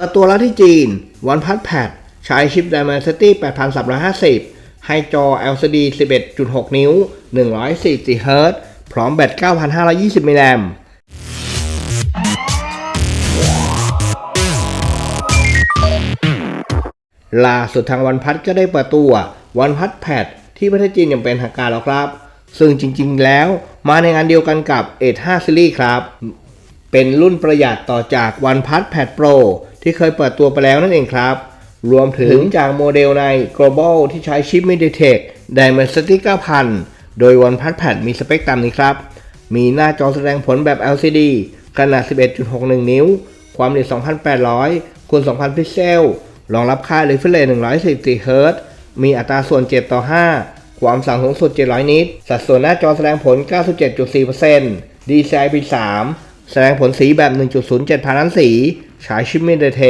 เปิดตัวแล้วที่จีน OnePlus Pad ใช้ชิป Dimensity 8350 ให้จอ LCD 11.6 นิ้ว 144 Hz พร้อมแบต 9,520มิลลิแอมล่าสุดทางวันพัทก็ได้เปิดตัววันพัทแพดที่ประเทศจีนอย่างเป็นทางการแล้วครับ ซึ่งจริงๆแล้วมาในงานเดียวกันกับ A5 Series ครับ เป็นรุ่นประหยัดต่อจาก OnePlus Pad Pro ที่เคยเปิดตัวไปแล้วนั่นเองครับ รวมถึงจากโมเดลใน Global ที่ใช้ชิป MediaTek Dimensity 9000 โดย OnePlus Pad มีสเปคตามนี้ครับ มีหน้าจอแสดงผลแบบ LCD ขนาด 11.61 นิ้ว ความละเอียด 2,800คูณ2,000 พิกเซล รองรับค่า refresh rate 144 Hz มีอัตราส่วน 7 ต่อ 5ความสั่งสูงสุด 700 นิต สัดส่วนหน้าจอแสดงผล 97.4% DCI P3 แสดงผลสีแบบ 1.07พันล้านสี ฉายชิป MediaTek